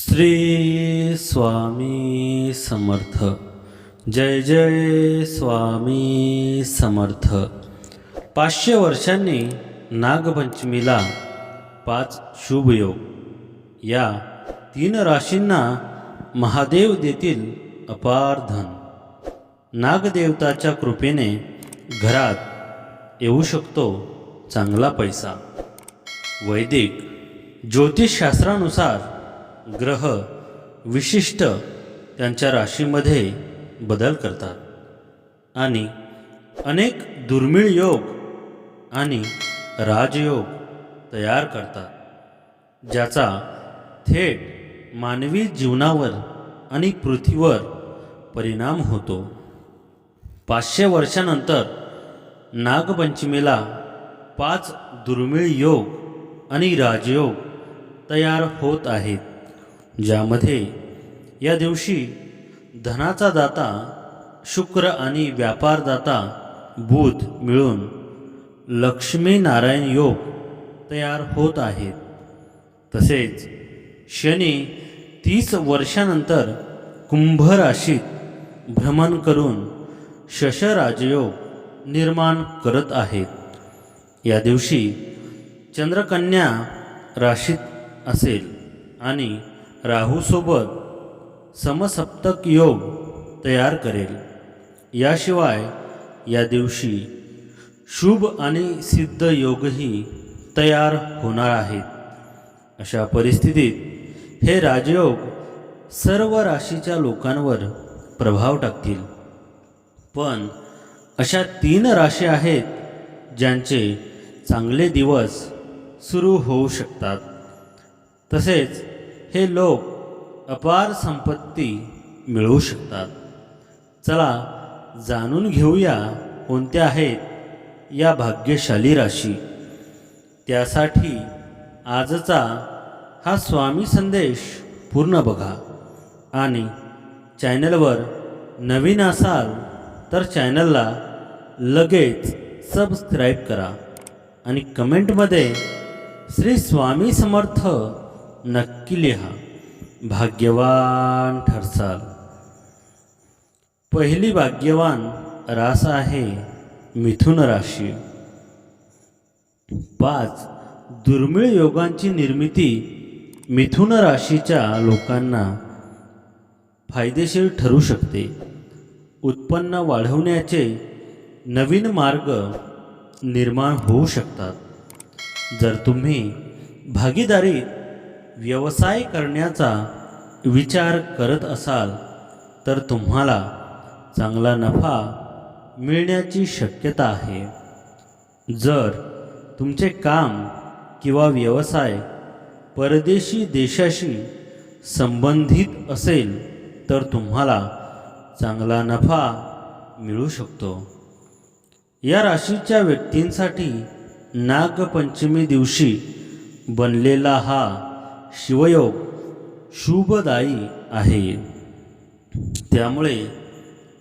श्री स्वामी समर्थ। जय जय स्वामी समर्थ। पाचशे वर्षांनी नागपंचमीला पाच शुभयोग या तीन राशींना महादेव देतील अपार धन. नागदेवताच्या कृपेने घरात येऊ शकतो चांगला पैसा. वैदिक ज्योतिषशास्त्रानुसार ग्रह विशिष्ट त्यांच्या राशीमध्ये बदल करतात. आणि अनेक दुर्मिळ योग आणि राजयोग तयार करतात ज्याचा थेट मानवी जीवनावर आणि पृथ्वीवर परिणाम होतो. पाचशे वर्षानंतर नागपंचमीला पाच दुर्मिळ योग आणि राजयोग तयार होत आहेत. ज्यामध्ये या दिवशी धनाचा दाता शुक्र आणि व्यापारदाता बुध मिळून लक्ष्मीनारायण योग तयार होत आहेत. तसेच शनी तीस वर्षानंतर कुंभ राशीत भ्रमण करून शशराजयोग निर्माण करत आहेत. या दिवशी चंद्रकन्या राशीत असेल आणि राहूसोबत समसप्तक योग तयार करेल. याशिवाय या दिवशी शुभ आणि सिद्ध योगही तयार होणार आहेत. अशा परिस्थितीत हे राजयोग सर्व राशीच्या लोकांवर प्रभाव टाकतील. पण अशा तीन राशी आहेत ज्यांचे चांगले दिवस सुरू होऊ शकतात. तसेच हे लोक अपार संपत्ती मिळवू शकतात. चला जाणून घेऊया कोणत्या आहेत या भाग्यशाली राशी. त्यासाठी आजचा हा स्वामी संदेश पूर्ण बघा आणि चॅनलवर नवीन असाल तर चॅनलला लगेच सबस्क्राईब करा आणि कमेंटमध्ये श्री स्वामी समर्थ नक्की लिहा. भाग्यवान ठरसाल. पहिली भाग्यवान रास आहे मिथुन राशी. पाच दुर्मिळ योगांची निर्मिती मिथुन राशीच्या लोकांना फायदेशीर ठरू शकते. उत्पन्न वाढवण्याचे नवीन मार्ग निर्माण होऊ शकतात. जर तुम्ही भागीदारीत व्यवसाय करण्याचा विचार करत असाल तर तुम्हाला चांगला नफा मिळण्याची शक्यता आहे. जर तुमचे काम किंवा व्यवसाय परदेशी देशाशी संबंधित असेल तर तुम्हाला चांगला नफा मिळू शकतो. या राशीच्या व्यक्तींसाठी नागपंचमी दिवशी बनलेला हा शिवयोग शुभदायी आहे. त्यामुळे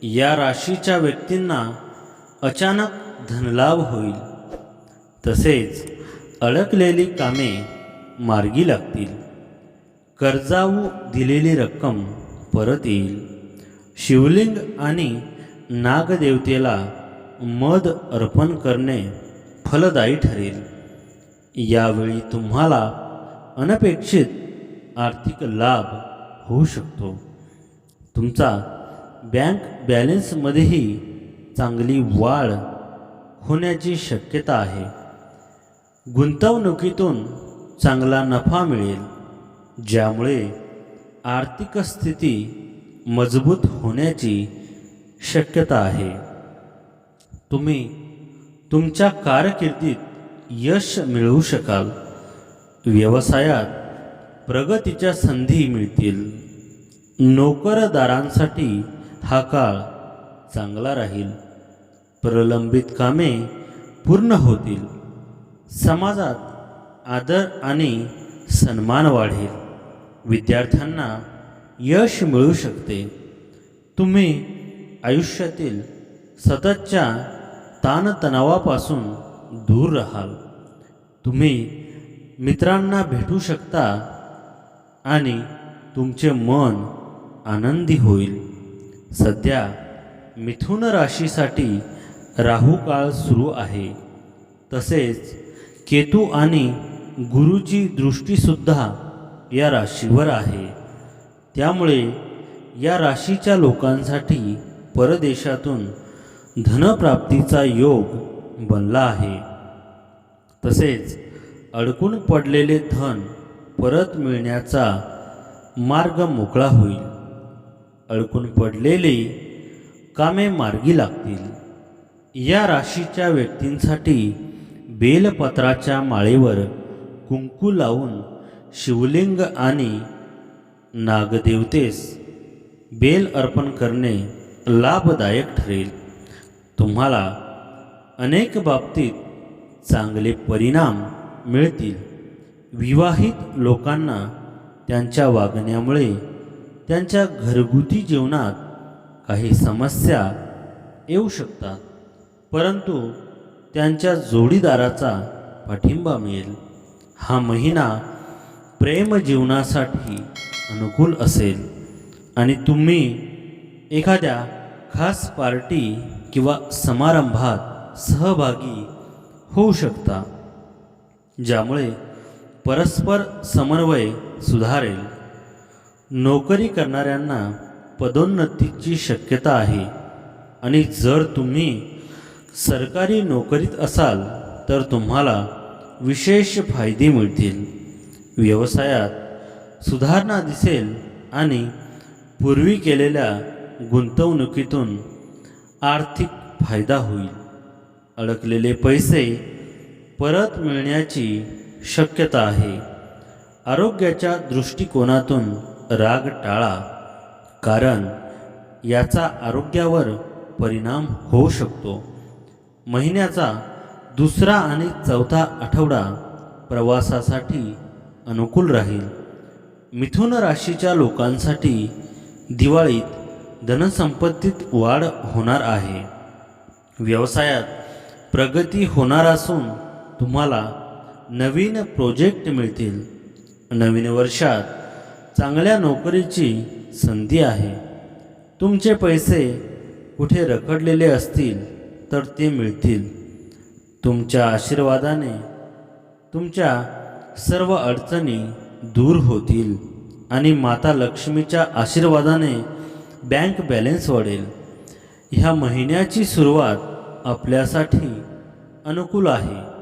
या राशीच्या व्यक्तींना अचानक धनलाभ होईल. तसेच अडकलेली कामे मार्गी लागतील. कर्जाऊ दिलेली रक्कम परत येईल. शिवलिंग आणि नागदेवतेला मध अर्पण करणे फलदायी ठरेल. यावेळी तुम्हाला अनपेक्षित आर्थिक लाभ होऊ शकतो. तुमचा बँक बॅलन्समध्येही चांगली वाढ होण्याची शक्यता आहे. गुंतवणुकीतून चांगला नफा मिळेल ज्यामुळे आर्थिक स्थिती मजबूत होण्याची शक्यता आहे. तुम्ही तुमच्या कारकिर्दीत यश मिळवू शकाल. व्यवसायात प्रगतीच्या संधी मिळतील. नोकरदारांसाठी हा काळ चांगला राहील. प्रलंबित कामे पूर्ण होतील. समाजात आदर आणि सन्मान वाढेल. विद्यार्थ्यांना यश मिळू शकते. तुम्ही आयुष्यातील सततच्या ताणतणावापासून दूर राहाल. तुम्ही मित्रांना भेटू शकता आणि तुमचे मन आनंदी होईल. सध्या मिथुन राशीसाठी राहू काळ सुरू आहे. तसेच केतू आणि गुरुची दृष्टीसुद्धा या राशीवर आहे. त्यामुळे या राशीच्या लोकांसाठी परदेशातून धनप्राप्तीचा योग बनला आहे. तसेच अडकून पडलेले धन परत मिळण्याचा मार्ग मोकळा होईल. अडकून पडलेले कामे मार्गी लागतील. या राशीच्या व्यक्तींसाठी बेलपत्राच्या माळेवर कुंकू लावून शिवलिंग आणि नागदेवतेस बेल अर्पण करणे लाभदायक ठरेल. तुम्हाला अनेक बाबतीत चांगले परिणाम मिळतील. विवाहित लोकांना त्यांच्या वागण्यामुळे त्यांच्या घरगुती जीवनात काही समस्या येऊ शकतात. परंतु त्यांच्या जोडीदाराचा पाठिंबा मिळेल. हा महिना प्रेमजीवनासाठी अनुकूल असेल. आणि तुम्ही एखाद्या खास पार्टी किंवा समारंभात सहभागी होऊ शकता. ज्यामुळे परस्पर समन्वय सुधारेल. नोकरी करणाऱ्यांना पदोन्नतीची शक्यता आहे. आणि जर तुम्ही सरकारी नोकरीत असाल तर तुम्हाला विशेष फायदे मिळतील. व्यवसायात सुधारणा दिसेल आणि पूर्वी केलेल्या गुंतवणुकीतून आर्थिक फायदा होईल. अडकलेले पैसे परत मिळण्याची शक्यता आहे. आरोग्याच्या दृष्टिकोनातून राग टाळा कारण याचा आरोग्यावर परिणाम होऊ शकतो. महिन्याचा दुसरा आणि चौथा आठवडा प्रवासासाठी अनुकूल राहील. मिथुन राशीच्या लोकांसाठी दिवाळीत धनसंपत्तीत वाढ होणार आहे. व्यवसायात प्रगती होणार असून तुम्हाला नवीन प्रोजेक्ट मिळतील. नवीन वर्षात चांगल्या नोकरीची संधी आहे. तुमचे पैसे कुठे रखडलेले असतील तर ते मिळतील. तुमच्या आशीर्वादाने तुमच्या सर्व अडचणी दूर होतील आणि माता लक्ष्मीच्या आशीर्वादाने बँक बॅलेन्स वाढेल. ह्या महिन्याची सुरुवात आपल्यासाठी अनुकूल आहे.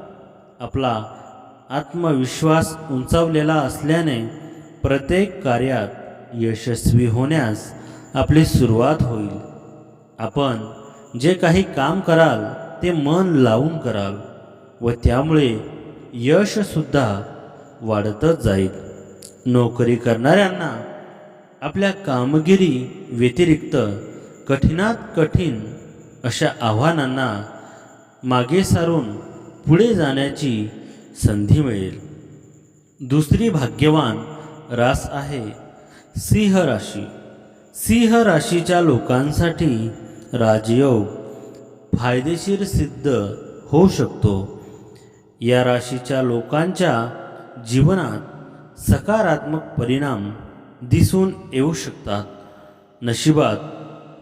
आपला आत्मविश्वास उंचावलेला असल्याने प्रत्येक कार्यात यशस्वी होण्यास आपली सुरुवात होईल. आपण जे काही काम कराल ते मन लावून कराल व त्यामुळे यशसुद्धा वाढतच जाईल. नोकरी करणाऱ्यांना आपल्या कामगिरी व्यतिरिक्त कठीणात कठीण अशा आव्हानांना मागे सारून पुढे जाण्याची संधी मिळेल. दुसरी भाग्यवान रास आहे सिंह राशी. सिंह राशीच्या लोकांसाठी राजयोग फायदेशीर सिद्ध होऊ शकतो. या राशीच्या लोकांच्या जीवनात सकारात्मक परिणाम दिसून येऊ शकतात. नशिबात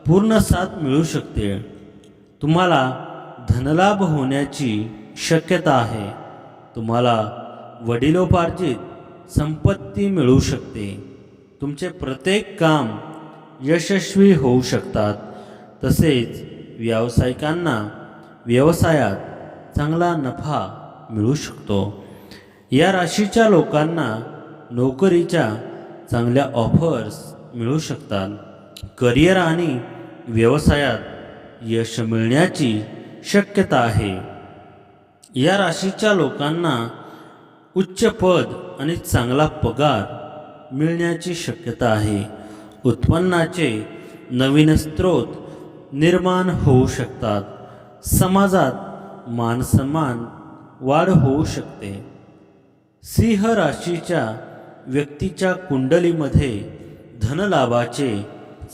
पूर्ण साथ मिळू शकते. तुम्हाला धनलाभ होण्याची शक्यता आहे. तुम्हाला वडिलोपार्जित संपत्ती मिळू शकते. तुमचे प्रत्येक काम यशस्वी होऊ शकतात. तसेच व्यावसायिकांना व्यवसायात चांगला नफा मिळू शकतो. या राशीच्या लोकांना नोकरीच्या चांगल्या ऑफर्स मिळू शकतात. करिअर आणि व्यवसायात यश मिळण्याची शक्यता आहे. या राशीच्या लोकांना उच्च पद आणि चांगला पगार मिळण्याची शक्यता आहे. उत्पन्नाचे नवीन स्रोत निर्माण होऊ शकतात. समाजात मानसन्मान वाढ होऊ शकते. सिंह राशीच्या व्यक्तीच्या कुंडलीमध्ये धनलाभाचे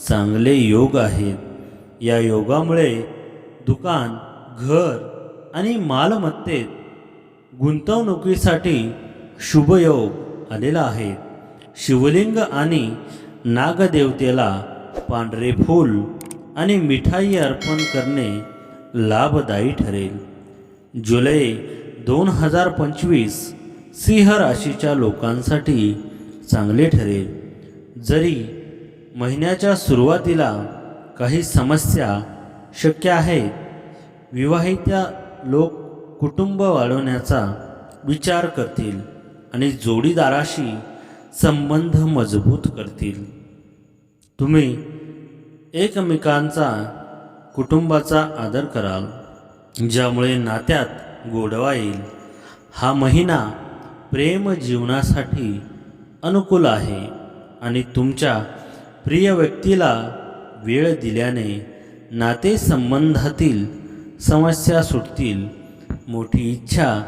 चांगले योग आहेत. या योगामुळे दुकान घर आणि मालमत्तेत गुंतवणुकीसाठी शुभयोग आलेला आहे. शिवलिंग आणि नागदेवतेला पांढरे फूल आणि मिठाई अर्पण करणे लाभदायी ठरेल. जुलै दोन हजार पंचवीस सिंह राशीच्या लोकांसाठी चांगले ठरेल. जरी महिन्याच्या सुरुवातीला काही समस्या शक्य आहेत विवाहित्या लोक कुटुंब वाढवण्याचा विचार करतील आणि जोडीदाराशी संबंध मजबूत करतील. तुम्ही एकमेकांचा कुटुंबाचा आदर कराल ज्यामुळे नात्यात गोडवा येईल. हा महिना प्रेम जीवनासाठी अनुकूल आहे आणि तुमच्या प्रिय व्यक्तीला वेळ दिल्याने नातेसंबंधातील समस्या सुटतील मोठी इच्छा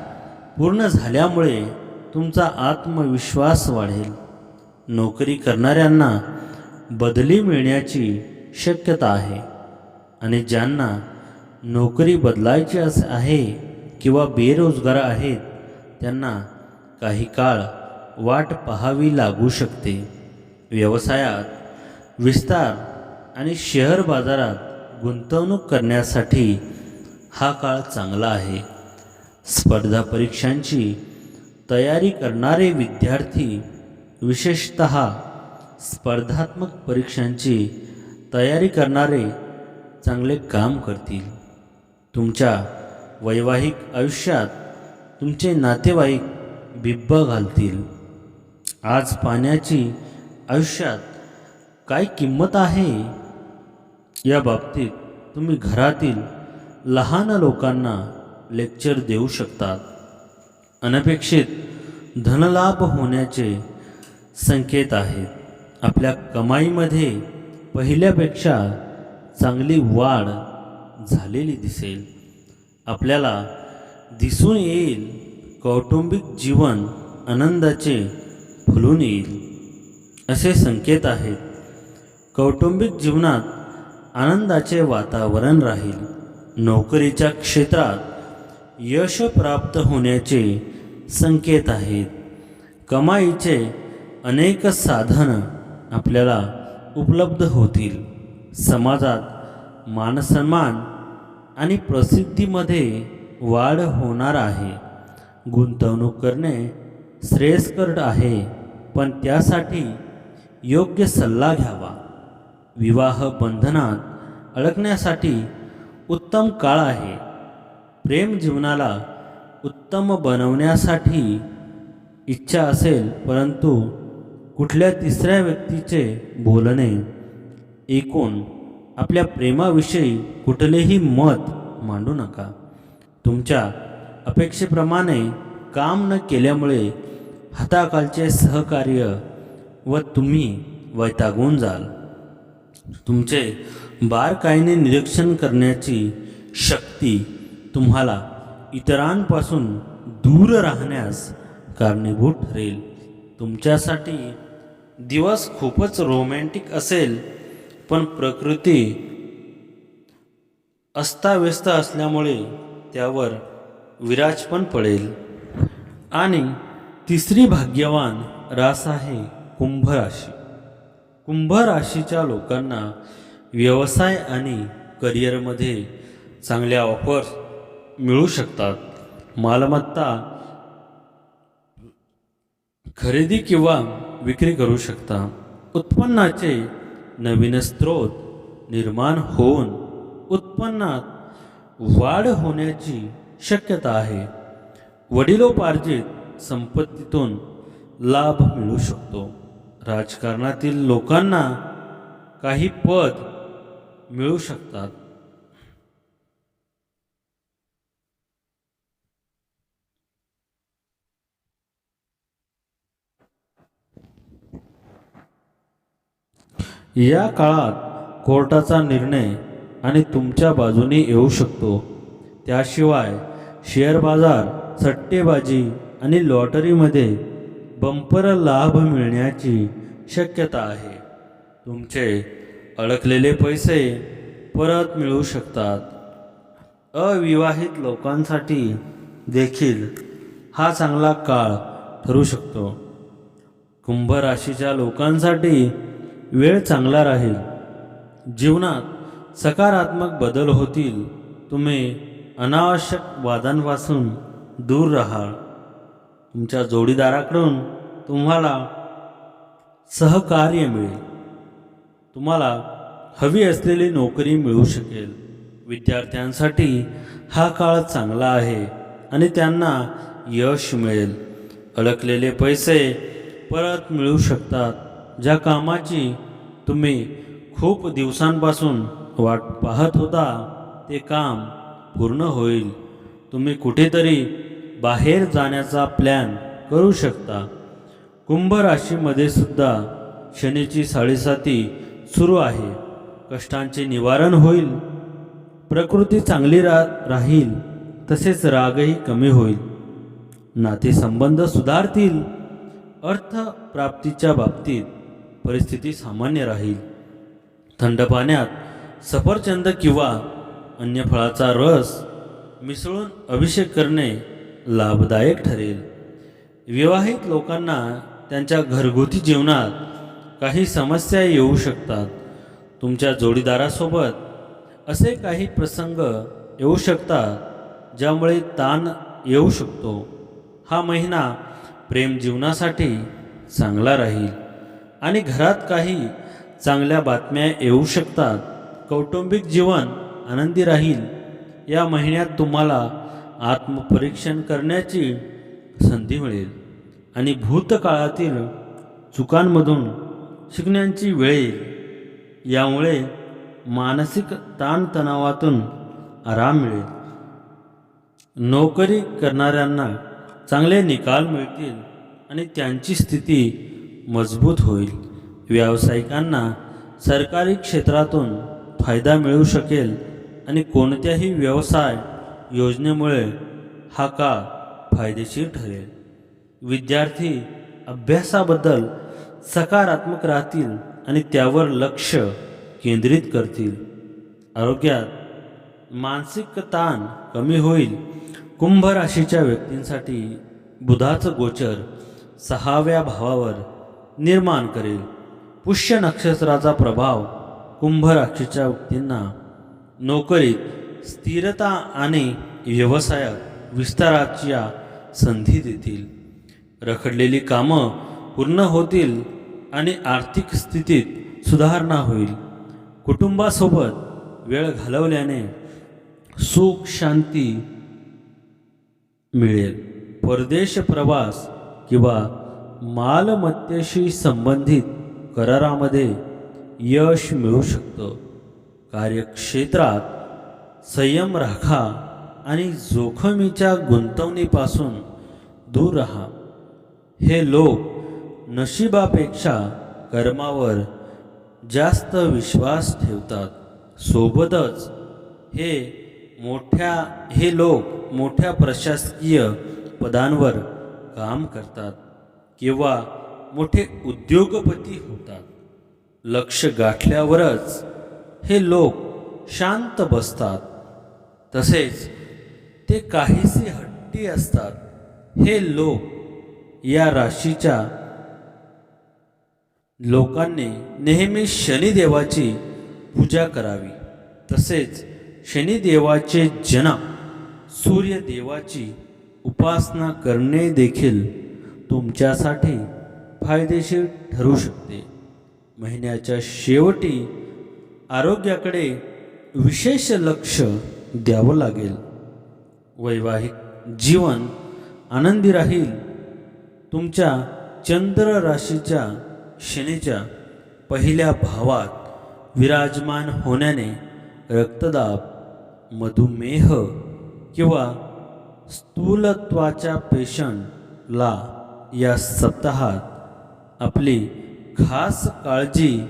पूर्ण झाल्यामुळे तुमचा आत्मविश्वास वाढेल. नोकरी करणाऱ्यांना बदली मिळण्याची शक्यता आहे आणि ज्यांना नोकरी बदलायची अस आहे किंवा बेरोजगार आहेत त्यांना काही काळ वाट पाहावी लागू शकते. व्यवसायात विस्तार आणि शेअर बाजारात गुंतवणूक करण्यासाठी हा काळ चांगला आहे. स्पर्धा परीक्षांची तयारी करणारे विद्यार्थी विशेषत स्पर्धात्मक परीक्षांची तयारी करणारे चांगले काम करतील. तुमच्या वैवाहिक आयुष्यात तुमचे नातेवाईक बिब्ब घालतील. आज पाण्याची आयुष्यात काय किंमत आहे? या बाबतीत तुम्ही घरातील लहान लोकांना लेक्चर देऊ शकतात. अनपेक्षित धनलाभ होण्याचे संकेत आहेत. आपल्या कमाईमध्ये पहिल्यापेक्षा चांगली वाढ झालेली दिसेल. आपल्याला दिसून येईल कौटुंबिक जीवन आनंदाचे फुलून येईल. असे संकेत आहेत. कौटुंबिक जीवनात आनंदाचे वातावरण राहील. नोकरीच्या क्षेत्रात यश प्राप्त होण्याचे संकेत आहेत. कमाईचे अनेक साधनं आपल्याला उपलब्ध होतील. समाजात मानसन्मान आणि प्रसिद्धीमध्ये वाढ होणार आहे. गुंतवणूक करणे श्रेयस्कर आहे पण त्यासाठी योग्य सल्ला घ्यावा. विवाह बंधनात अडकण्यासाठी उत्तम काळ आहे. प्रेम जीवनाला उत्तम बनवण्यासाठी इच्छा असेल परंतु कुठल्या तिसऱ्या व्यक्तीचे बोलणे ऐकून आपल्या प्रेमाविषयी कुठलेही मत मांडू नका. तुमच्या अपेक्षेप्रमाणे काम न केल्यामुळे हाताखालचे सहकार्य व तुम्ही वैतागून जाल. तुमचे बारकाईने निरीक्षण करण्याची शक्ती तुम्हाला इतरांपासून दूर राहण्यास कारणीभूत ठरेल. तुमच्यासाठी दिवस खूपच रोमॅन्टिक असेल पण प्रकृती अस्ताव्यस्त असल्यामुळे त्यावर विराज पण पडेल. आणि तिसरी भाग्यवान रास आहे कुंभ राशी कुंभ राशीच्या लोकांना व्यवसाय आणि करिअरमध्ये चांगल्या ऑफर्स मिळू शकतात. मालमत्ता खरेदी किंवा विक्री करू शकता. उत्पन्नाचे नवीन स्रोत निर्माण होऊन उत्पन्नात वाढ होण्याची शक्यता आहे. वडिलोपार्जित संपत्तीतून लाभ मिळू शकतो. राजकारणातील लोकांना काही पद मिळू शकतात. या काळात कोर्टाचा निर्णय आणि तुमच्या बाजूने येऊ शकतो. त्याशिवाय शेअर बाजार सट्टेबाजी आणि लॉटरीमध्ये बंपर लाभ मिळण्याची शक्यता आहे. तुमचे अडकलेले पैसे परत मिळू शकतात. अविवाहित लोकांसाठी देखील हा चांगला काळ ठरू शकतो. कुंभ राशीच्या लोकांसाठी वेळ चांगला राहील. जीवनात सकारात्मक बदल होतील. तुम्ही अनावश्यक वादांपासून दूर राहाल. तुमच्या जोडीदाराकडून तुम्हाला सहकार्य मिळेल. तुम्हाला हवी असलेली नोकरी मिळू शकेल. विद्यार्थ्यांसाठी हा काळ चांगला आहे आणि त्यांना यश मिळेल. अडकलेले पैसे परत मिळू शकतात ज्या कामाची तुम्ही खूप दिवसांपासून वाट पाहत होता ते काम पूर्ण होईल. तुम्ही कुठेतरी बाहेर जाण्याचा प्लॅन करू शकता. कुंभ राशीमध्ये सुद्धा शनीची साडेसाती सुरू आहे. कष्टांचे निवारण होईल. प्रकृती चांगली रा राहील. तसेच रागही कमी होईल. नातेसंबंध सुधारतील. अर्थप्राप्तीच्या बाबतीत परिस्थिती सामान्य राहील. थंड पाण्यात सफरचंद किंवा अन्य फळाचा रस मिसळून अभिषेक करणे लाभदायक ठरेल. विवाहित लोकांना त्यांच्या घरगुती जीवनात काही समस्या येऊ शकतात. तुमच्या जोडीदारासोबत असे काही प्रसंग येऊ शकतात ज्यामुळे ताण येऊ शकतो. हा महिना प्रेम जीवनासाठी चांगला राहील आणि घरात काही चांगल्या बातम्या येऊ शकतात. कौटुंबिक जीवन आनंदी राहील. या महिन्यात तुम्हाला आत्मपरीक्षण करण्याची संधी मिळेल. आणि भूतकाळातील चुकांमधून शिकण्याची वेळ येईल. यामुळे मानसिक ताणतणावातून आराम मिळेल. नोकरी करणाऱ्यांना चांगले निकाल मिळतील आणि त्यांची स्थिती मजबूत होईल. व्यावसायिकांना सरकारी क्षेत्रातून फायदा मिळू शकेल आणि कोणत्याही व्यवसाय योजनेमुळे हा काळ फायदेशीर ठरेल. विद्यार्थी अभ्यासाबद्दल सकारात्मक राहतील आणि त्यावर लक्ष केंद्रित करतील. आरोग्यात मानसिक ताण कमी होईल. कुंभ राशीच्या व्यक्तींसाठी बुधाचं गोचर सहाव्या भावावर निर्माण करेल. पुष्य नक्षत्राचा प्रभाव कुंभ राशीच्या व्यक्तींना नोकरीत स्थिरता आणि व्यवसायात विस्ताराच्या संधी देतील. रखडलेली कामं पूर्ण होतील आणि आर्थिक स्थितीत सुधारणा होईल. कुटुंबासोबत वेळ घालवल्याने सुख शांती मिळेल. परदेश प्रवास किंवा मालमत्तेशी संबंधित करारामध्ये यश मिळू शकतं. कार्यक्षेत्रात संयम राखा आणि जोखमीच्या गुंतवणीपासून दूर राहा. हे लोक नशिबापेक्षा कर्मावर जास्त विश्वास ठेवतात. सोबतच हे मोठ्या हे लोक मोठ्या प्रशासकीय पदांवर काम करतात किंवा मोठे उद्योगपती होतात. लक्ष गाठल्यावरच हे लोक शांत बसतात. तसेच ते काहीसे हट्टी असतात. हे लोक या राशीच्या लोकांनी नेहमी शनिदेवाची पूजा करावी. तसेच शनिदेवाचे जनक सूर्यदेवाची उपासना करणे देखील तुमच्यासाठी फायदेशीर ठरू शकते. महिन्याच्या शेवटी आरोग्याकडे विशेष लक्ष द्यावं लागेल. वैवाहिक जीवन आनंदी राहील. तुमच्या चंद्र राशीच्या शनीच्या पहिल्या भावात विराजमान होण्याने रक्तदाब मधुमेह किंवा स्थूलत्वाच्या पेशंटला या सप्ताहात आपली खास काळजी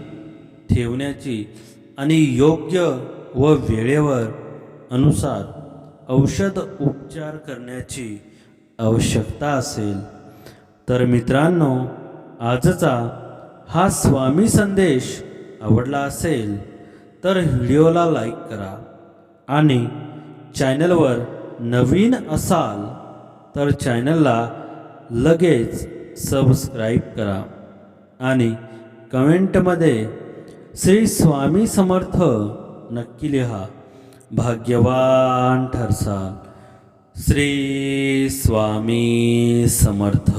ठेवण्याची आणि योग्य व वेळेवर अनुसार औषध उपचार करण्याची आवश्यकता असेल. तर मित्रांनो आजचा हा स्वामी संदेश आवडला असेल तर व्हिडिओला लाईक करा आणि चॅनलवर नवीन असाल तर चॅनलला लगेच सबस्क्राईब करा आणि कमेंटमध्ये श्री स्वामी समर्थ नक्की लिहा. भाग्यवान ठरसाल श्री स्वामी समर्थ.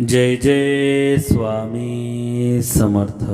जय जय स्वामी समर्थ.